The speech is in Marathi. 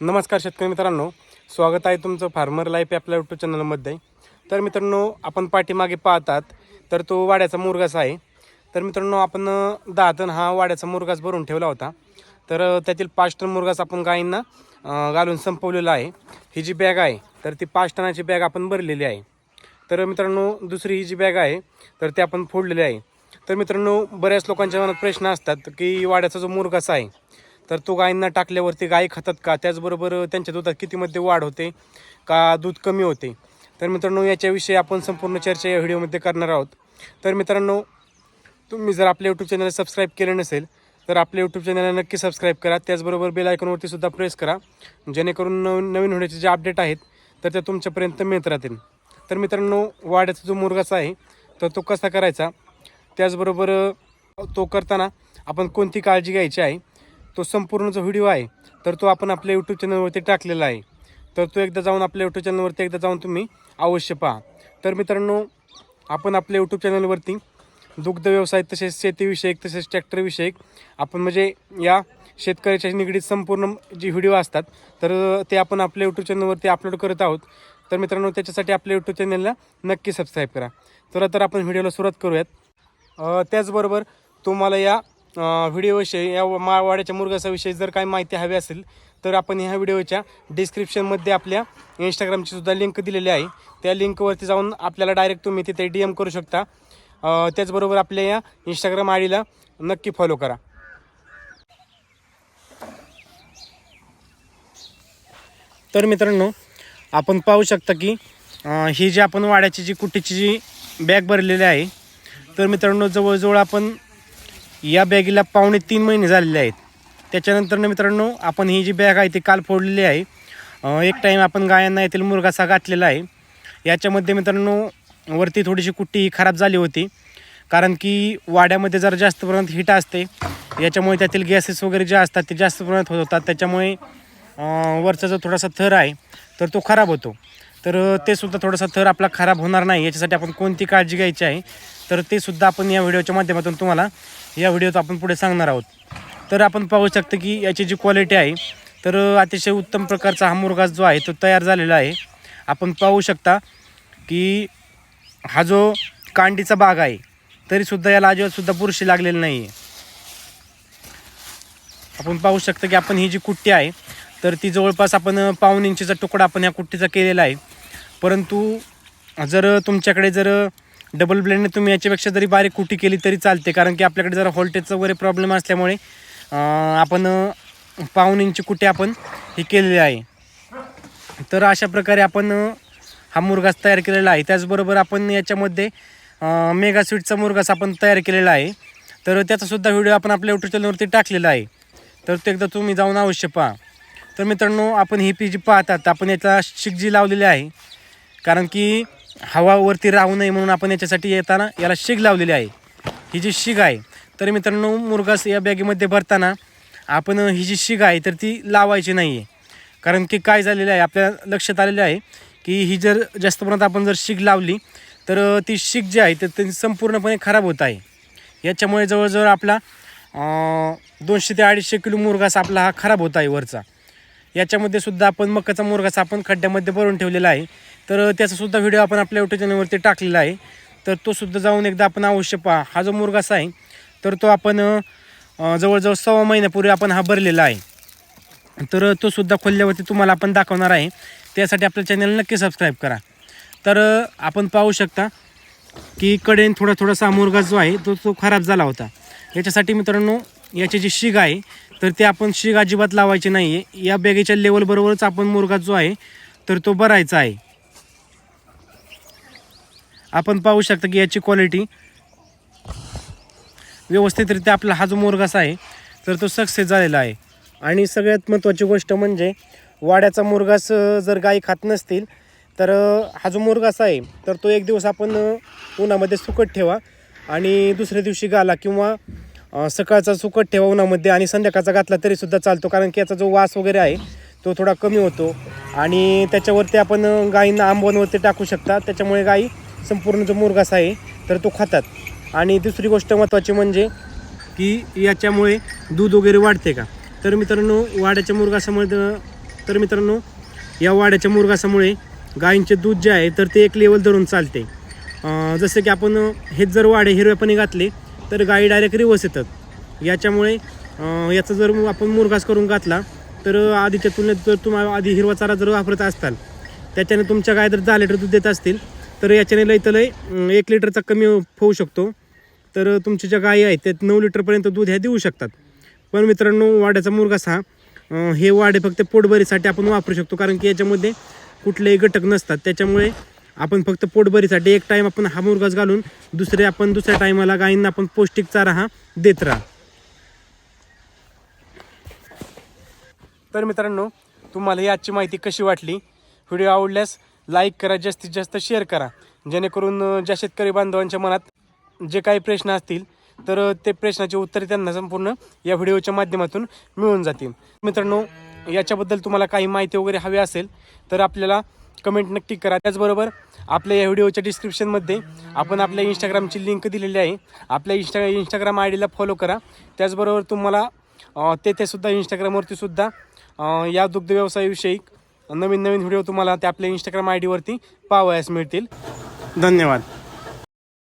नमस्कार शेतकरी मित्रांनो. स्वागत आहे तुमचं फार्मर लाईफ आपल्या यूट्यूब चॅनलमध्ये तर मित्रांनो आपण पाठीमागे पाहतात तर तो वाड्याचा मुरगास आहे. तर मित्रांनो आपण दहा टन हा वाड्याचा मुरगास भरून ठेवला होता. तर त्यातील पाच टन मुरगास आपण गायींना घालून संपवलेला आहे. ही जी बॅग आहे तर ती पाच टनाची बॅग आपण भरलेली आहे. तर मित्रांनो दुसरी ही जी बॅग आहे तर ती आपण फोडलेली आहे. तर मित्रांनो बऱ्याच लोकांच्या मनात प्रश्न असतात की वाड्याचा जो मुरगास आहे तर तो गायींना टाकल्यावरती गायी खातात का? त्याचबरोबर त्यांच्या दुधात कितीमध्ये वाढ होते का? दूध कमी होते. तर मित्रांनो याच्याविषयी आपण संपूर्ण चर्चा या व्हिडिओमध्ये करणार आहोत. तर मित्रांनो तुम्ही जर आपल्या यूट्यूब चॅनल सबस्क्राईब केले नसेल तर आपल्या यूट्यूब चॅनलला नक्की सबस्क्राईब करा. त्याचबरोबर बेल आयकॉनवरती सुद्धा प्रेस करा. जेणेकरून नवीन नवीन व्हिडिओचे जे अपडेट आहेत तर ते तुमच्यापर्यंत मिळत राहतील. तर मित्रांनो वाड्याचा जो मुरगाचा आहे तर तो कसा करायचा? त्याचबरोबर तो करताना आपण कोणती काळजी घ्यायची आहे? तो संपूर्ण जो व्हिडिओ आहे तर तो आपण आपल्या यूट्यूब चॅनलवरती टाकलेला आहे. तर तो एकदा जाऊन आपल्या यूट्यूब चॅनलवरती एकदा जाऊन तुम्ही अवश्य पहा. तर मित्रांनो आपण आपल्या यूट्यूब चॅनलवरती दुग्ध व्यवसाय तसेच शेतीविषयक तसेच ट्रॅक्टरविषयक आपण म्हणजे या शेतकऱ्याच्या निगडीत संपूर्ण जी व्हिडिओ असतात तर ते आपण आपल्या यूट्यूब चॅनलवरती अपलोड करत आहोत. तर मित्रांनो त्याच्यासाठी आपल्या यूट्यूब चॅनलला नक्की सबस्क्राईब करा. चला तर आपण व्हिडिओला सुरुवात करूयात. त्याचबरोबर तुम्हाला या व्हिडिओविषयी या माळवाड्याच्या मुरगासाविषयी जर काही माहिती हवी असेल तर आपण ह्या व्हिडिओच्या डिस्क्रिप्शनमध्ये आपल्या इंस्टाग्रामची सुद्धा लिंक दिलेली आहे. त्या लिंकवरती जाऊन आपल्याला डायरेक्ट तुम्ही तिथे डी एम करू शकता. त्याचबरोबर आपल्या या इंस्टाग्राम आय डीला नक्की फॉलो करा. तर मित्रांनो आपण पाहू शकता की ही जी आपण वाड्याची जी कुटीची जी बॅग भरलेली आहे तर मित्रांनो जवळजवळ आपण या बॅगीला पावणे तीन महिने झालेले आहेत. त्याच्यानंतर मित्रांनो आपण ही जी बॅग आहे ती काल फोडलेली आहे. एक टाईम आपण गायांना येथील मुरगासा घातलेला आहे. याच्यामध्ये मित्रांनो वरती थोडीशी कुट्टी ही खराब झाली होती. कारण की वाड्यामध्ये जरा जास्त प्रमाणात हिट असते. याच्यामुळे त्यातील गॅसेस वगैरे जे असतात ते जास्त प्रमाणात होत होतात. त्याच्यामुळे वरचा जो थोडासा थर आहे तर तो खराब होतो. तर ते सुद्धा थोडासा थर आपला खराब होणार नाही याच्यासाठी आपण कोणती काळजी घ्यायची आहे? तर ते सुद्धा आपण या व्हिडिओच्या माध्यमातून तुम्हाला या व्हिडिओत आपण पुढे सांगणार आहोत. तर आपण पाहू शकतो की याची जी क्वालिटी आहे तर अतिशय उत्तम प्रकारचा हा मुरगास जो आहे तो तयार झालेला आहे. आपण पाहू शकता की हा जो कांडीचा बाग आहे तरीसुद्धा याला अजिबातसुद्धा बुरशी लागलेली नाही आहे आपण पाहू शकतो की आपण ही जी कुट्टी आहे तर ती जवळपास आपण पाऊन पाऊण इंचीचा तुकडा आपण या कुट्टीचा केलेला आहे. परंतु जर तुमच्याकडे जर डबल ब्लेडने तुम्ही याच्यापेक्षा जरी बारीक कुटी केली तरी चालते. कारण की आपल्याकडे जरा व्होल्टेजचा वगैरे प्रॉब्लेम असल्यामुळे आपण पाऊन पाऊण इंची आपण हे केलेली आहे. तर अशा प्रकारे आपण हा मुरगास तयार केलेला आहे. त्याचबरोबर आपण याच्यामध्ये मेगा स्वीटचा मुरगास आपण तयार केलेला आहे. तर त्याचासुद्धा व्हिडिओ आपण आपल्या यूट्यूब चॅनलवरती टाकलेला आहे. तर ते एकदा तुम्ही जाऊन अवश्य पहा. तर मित्रांनो आपण ही पी जी पाहतात. आपण याचा शिकजी लावलेली आहे. कारण की हवा वरती राहू नये म्हणून आपण याच्यासाठी येताना याला शीग लावलेली आहे. ही जी शिग आहे तर मित्रांनो मुरगास या बॅगेमध्ये भरताना आपण ही जी शिग आहे तर ती लावायची नाही आहे कारण की काय झालेलं आहे आपल्या लक्षात आलेलं आहे की ही जर जास्त प्रमाणात आपण जर शीग लावली तर ती शीग जी आहे तर ती संपूर्णपणे खराब होत आहे. याच्यामुळे जवळजवळ आपला दोनशे ते अडीचशे किलो मुरगास आपला हा खराब होत आहे वरचा. याच्यामध्ये सुद्धा आपण मकाचा मुरगाचा आपण खड्ड्यामध्ये भरून ठेवलेला आहे. तर त्याचा सुद्धा व्हिडिओ आपण आपल्या युट्यूब चॅनलवरती टाकलेला आहे. तर तो सुद्धा जाऊन एकदा आपण अवश्य पहा. हा जो मुरगासा आहे तर तो आपण जवळजवळ सव्वा महिन्यापूर्वी आपण हा भरलेला आहे. तर तो सुद्धा खोलल्यावरती तुम्हाला आपण दाखवणार आहे. त्यासाठी आपल्या चॅनल नक्की सबस्क्राईब करा. तर आपण पाहू शकता की कडेन थोडा थोडासा मुरगा जो आहे तो तो खराब झाला होता. याच्यासाठी मित्रांनो याची जी शिग आहे तर ते आपण शिग अजिबात लावायची नाही आहे या बॅगेच्या लेवलबरोबरच आपण मुरगा जो आहे तर तो भरायचा आहे. आपण पाहू शकता की याची क्वालिटी व्यवस्थितरित्या आपला हा जो मुरगास आहे तर तो सक्सेस झालेला आहे. आणि सगळ्यात महत्त्वाची गोष्ट म्हणजे वाड्याचा मुरगास जर गाई खात नसतील तर हा जो मुरगास आहे तर तो एक दिवस आपण उन्हामध्ये सुकट ठेवा आणि दुसऱ्या दिवशी गाला किंवा सकाळचा सुकट ठेवा उन्हामध्ये आणि संध्याकाळचा घातला तरीसुद्धा चालतो. कारण की याचा जो वास वगैरे आहे तो थोडा कमी होतो. आणि त्याच्यावरती आपण गायींना गाईंना आंबवणवरती टाकू शकता. त्याच्यामुळे गायी संपूर्ण जो मुरगास आहे तर तो खातात. आणि दुसरी गोष्ट महत्त्वाची म्हणजे की याच्यामुळे दूध वगैरे वाढते का? तर मित्रांनो वाड्याच्या मुरगासामध्ये तर मित्रांनो या वाड्याच्या मुरघासामुळे गायींचे दूध जे आहे तर ते एक लेवल धरून चालते. जसं की आपण हेच जर वाडे हिरव्यापणे घातले तर गायी डायरेक्ट रिवर्स येतात. याच्यामुळे याचा जर आपण मुरघास करून घातला तर आधीच्या तुलनेत जर तुम्हाला आधी हिरवा चारा जर वापरत असताल त्याच्याने तुमच्या गाय जर दहा लिटर दूध देत असतील तर याच्याने लई तर लय एक लिटरचा कमी होऊ शकतो. तर तुमच्या ज्या गायी आहेत त्यात नऊ लिटरपर्यंत दूध ह्या देऊ शकतात. पण मित्रांनो वाड्याचा मुरघास हा हे वाडे फक्त पोटभरीसाठी आपण वापरू शकतो कारण की याच्यामध्ये कुठलेही घटक नसतात. त्याच्यामुळे आपण फक्त पोटभरीसाठी एक टाईम आपण हा मुरघास घालून दुसरे आपण दुसऱ्या टायमाला गायींना आपण पौष्टिक चारा हा देत राहा. तर मित्रांनो तुम्हाला ही आजची माहिती कशी वाटली? व्हिडिओ आवडल्यास लाईक करा जास्तीत जास्त शेअर करा. जेणेकरून ज्या शेतकरी बांधवांच्या मनात जे काही प्रश्न असतील तर ते प्रश्नाचे उत्तरे त्यांना संपूर्ण या व्हिडिओच्या माध्यमातून मिळून जातील. मित्रांनो याच्याबद्दल तुम्हाला काही माहिती वगैरे हवी असेल तर आपल्याला कमेंट नक्की करा. त्याचबरोबर आपल्या या व्हिडिओच्या डिस्क्रिप्शनमध्ये आपण आपल्या इंस्टाग्रामची लिंक दिलेली आहे. आपल्या इंस्टा इंस्टाग्राम आय डीला फॉलो करा. त्याचबरोबर तुम्हाला तेथेसुद्धा तेथे इंस्टाग्रामवरती सुद्धा या दुग्ध व्यवसायाविषयी नवीन नवीन व्हिडिओ तुम्हाला ते आपल्या इंस्टाग्राम आय डीवरती पाहावयास मिळतील. धन्यवाद.